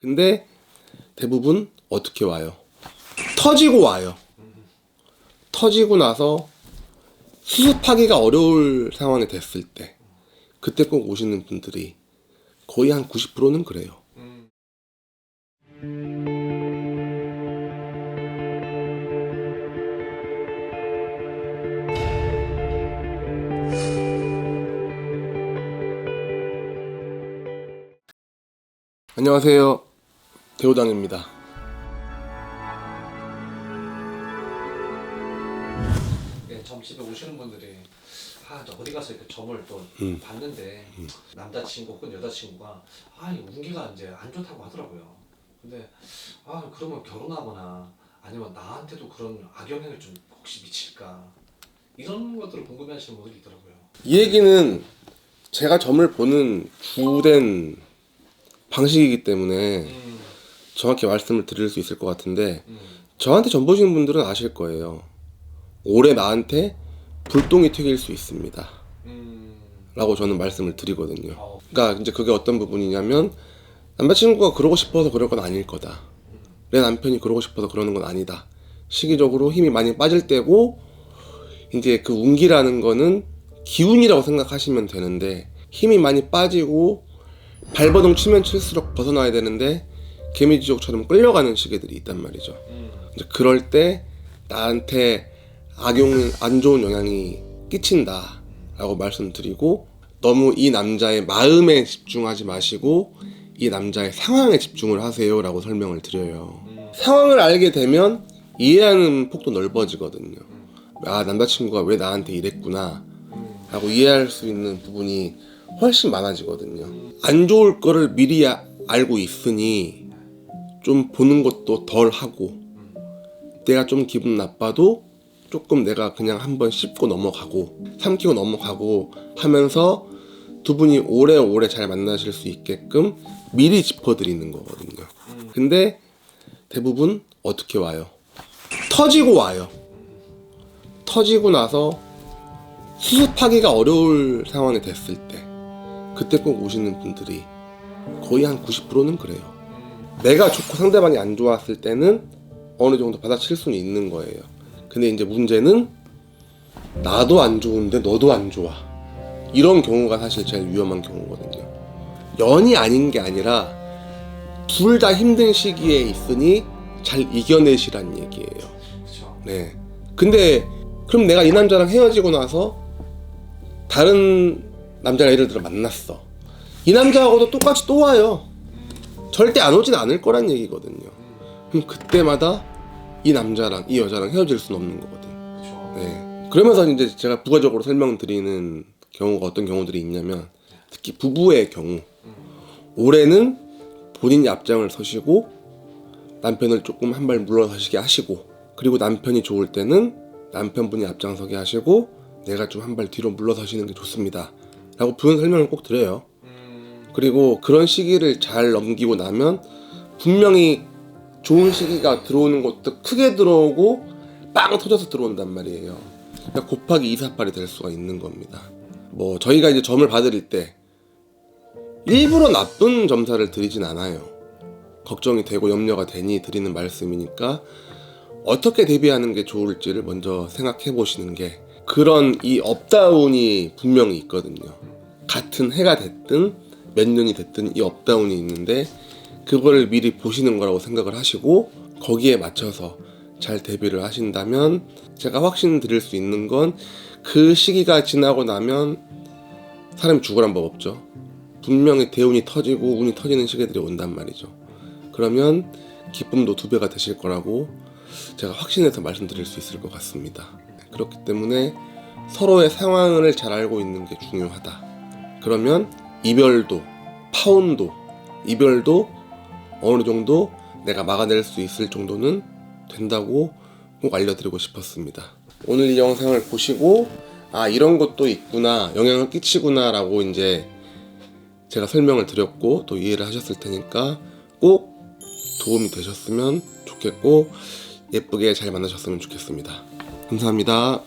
근데 대부분 어떻게 와요? 터지고 와요. 터지고 나서 수습하기가 어려울 상황이 됐을 때 그때 꼭 오시는 분들이 거의 한 90%는 그래요. 안녕하세요. 대호당입니다. 예, 점집에 오시는 분들이 아, 저 어디 가서 이렇게 점을 또 음. 봤는데 남자친구 혹은 여자친구가 아, 이 운기가 이제 안 좋다고 하더라고요. 근데 아, 그러면 결혼하거나 아니면 나한테도 그런 악영향을 좀 혹시 미칠까 이런 것들을 궁금해하시는 분들이 있더라고요. 이 얘기는 제가 점을 보는 주된 방식이기 때문에 음, 정확히 말씀을 드릴 수 있을 것 같은데 음, 저한테 점 보시는 분들은 아실 거예요. 올해 나한테 불똥이 튀길 수 있습니다. 음, 라고 저는 말씀을 드리거든요. 어, 그러니까 이제 그게 어떤 부분이냐면 남자친구가 그러고 싶어서 그럴 건 아닐 거다. 내 남편이 그러고 싶어서 그러는 건 아니다. 시기적으로 힘이 많이 빠질 때고 이제 그 운기라는 거는 기운이라고 생각하시면 되는데 힘이 많이 빠지고 발버둥 치면 칠수록 벗어나야 되는데 개미지옥처럼 끌려가는 시기들이 있단 말이죠. 음, 이제 그럴 때 나한테 악용 안 좋은 영향이 끼친다라고 말씀드리고 너무 이 남자의 마음에 집중하지 마시고 이 남자의 상황에 집중을 하세요라고 설명을 드려요. 음, 상황을 알게 되면 이해하는 폭도 넓어지거든요. 아 남자친구가 왜 나한테 이랬구나 음, 라고 이해할 수 있는 부분이 훨씬 많아지거든요. 안 좋을 거를 미리 아- 알고 있으니 좀 보는 것도 덜 하고 내가 좀 기분 나빠도 조금 내가 그냥 한번 씹고 넘어가고 삼키고 넘어가고 하면서 두 분이 오래오래 잘 만나실 수 있게끔 미리 짚어드리는 거거든요. 근데 대부분 어떻게 와요? 터지고 와요. 터지고 나서 수습하기가 어려울 상황이 됐을 때 그때 꼭 오시는 분들이 거의 한 90%는 그래요. 음, 내가 좋고 상대방이 안 좋았을 때는 어느 정도 받아칠 수는 있는 거예요. 근데 이제 문제는 나도 안 좋은데 너도 안 좋아. 이런 경우가 사실 제일 위험한 경우거든요. 연이 아닌 게 아니라 둘 다 힘든 시기에 있으니 잘 이겨내시란 얘기예요. 네. 근데 그럼 내가 이 남자랑 헤어지고 나서 다른 남자를 예를 들어 만났어. 이 남자하고도 똑같이 또 와요. 절대 안 오진 않을 거란 얘기거든요. 그럼 그때마다 이 남자랑 이 여자랑 헤어질 수는 없는 거거든. 네. 그러면서 이제 제가 부가적으로 설명드리는 경우가 어떤 경우들이 있냐면 특히 부부의 경우 올해는 본인이 앞장을 서시고 남편을 조금 한 발 물러서시게 하시고 그리고 남편이 좋을 때는 남편분이 앞장서게 하시고 내가 좀 한 발 뒤로 물러서시는 게 좋습니다. 라고 부연 설명을 꼭 드려요. 음, 그리고 그런 시기를 잘 넘기고 나면 분명히 좋은 시기가 들어오는 것도 크게 들어오고 빵 터져서 들어온단 말이에요. 그러니까 곱하기 2, 4, 8이 될 수가 있는 겁니다. 뭐 저희가 이제 점을 봐드릴 때 일부러 나쁜 점사를 드리진 않아요. 걱정이 되고 염려가 되니 드리는 말씀이니까 어떻게 대비하는 게 좋을지를 먼저 생각해 보시는 게 그런 이 업다운이 분명히 있거든요. 같은 해가 됐든 몇 년이 됐든 이 업다운이 있는데 그거를 미리 보시는 거라고 생각을 하시고 거기에 맞춰서 잘 대비를 하신다면 제가 확신 드릴 수 있는 건 그 시기가 지나고 나면 사람이 죽으란 법 없죠. 분명히 대운이 터지고 운이 터지는 시기들이 온단 말이죠. 그러면 기쁨도 두 배가 되실 거라고 제가 확신해서 말씀드릴 수 있을 것 같습니다. 그렇기 때문에 서로의 상황을 잘 알고 있는 게 중요하다. 그러면 이별도, 파혼도, 이별도 어느 정도 내가 막아낼 수 있을 정도는 된다고 꼭 알려드리고 싶었습니다. 오늘 이 영상을 보시고 아 이런 것도 있구나 영향을 끼치구나라고 이제 제가 설명을 드렸고 또 이해를 하셨을 테니까 꼭 도움이 되셨으면 좋겠고 예쁘게 잘 만나셨으면 좋겠습니다. 감사합니다.